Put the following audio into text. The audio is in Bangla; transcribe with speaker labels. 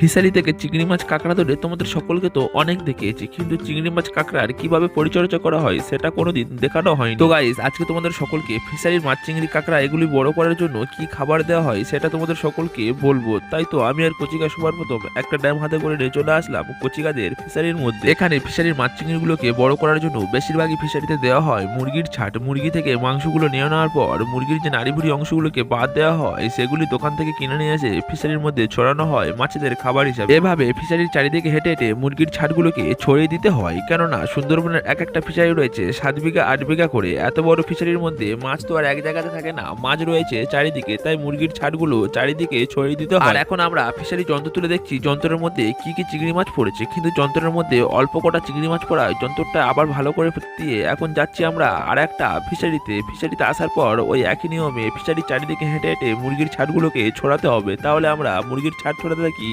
Speaker 1: ফিশারি থেকে চিংড়ি মাছ কাঁকড়া ধরে তোমাদের সকলকে তো অনেক দেখিয়েছি, কিন্তু চিংড়ি মাছ কাঁকড়ার কীভাবে পরিচর্যা করা হয় সেটা কোনোদিন দেখানো হয়নি। তো গাইস আজকে তোমাদের সকলকে ফিশারির মাছ, চিংড়ি, কাঁকড়া এগুলি বড় করার জন্য কি খাবার দেওয়া হয় সেটা তোমাদের সকলকে বলব। তাই তো আমি আর কচিকা সবার প্রথম একটা ড্যাম হাতে করে নিয়ে চলে আসলাম কচিকাদের ফিশারির মধ্যে। এখানে ফিশারির মাছ, চিংড়িগুলোকে বড় করার জন্য বেশিরভাগই ফিশারিতে দেওয়া হয় মুরগির ছাট। মুরগি থেকে মাংসগুলো নিয়ে নেওয়ার পর মুরগির যে নাড়িভুড়ি অংশগুলোকে বাদ দেওয়া হয়, সেগুলি দোকান থেকে কিনে নিয়ে এসে ফিশারির মধ্যে ছড়ানো হয়। মাছেদের খাবার হিসাবে। এভাবে ফিশারির চারিদিকে হেঁটে হেঁটে মুরগির ছাটগুলোকে ছড়িয়ে দিতে হয়। কেননা সুন্দরবনের এক একটা ফিশারি রয়েছে সাত বিঘা, আট বিঘা করে। এত বড় ফিশারির মধ্যে মাছ তো আর এক জায়গাতে থাকে না, মাছ রয়েছে চারিদিকে। তাই মুরগির ছাটগুলো চারিদিকে ছড়িয়ে দিতে হয়। আর এখন আমরা ফিশারি যন্ত্র তুলে দেখছি। যন্ত্রের মধ্যে কি কি চিংড়ি মাছ পড়েছে? কিন্তু যন্ত্রের মধ্যে অল্প কটা চিংড়ি মাছ পড়ায় যন্ত্রটা আবার ভালো করে দিয়ে এখন যাচ্ছি আমরা আর একটা ফিশারিতে। ফিশারিতে আসার পর ওই একই নিয়মে ফিশারির চারিদিকে হেঁটে হেঁটে মুরগির ছাটগুলোকে ছড়াতে হবে। তাহলে আমরা মুরগির ছাট ছড়াতে থাকি।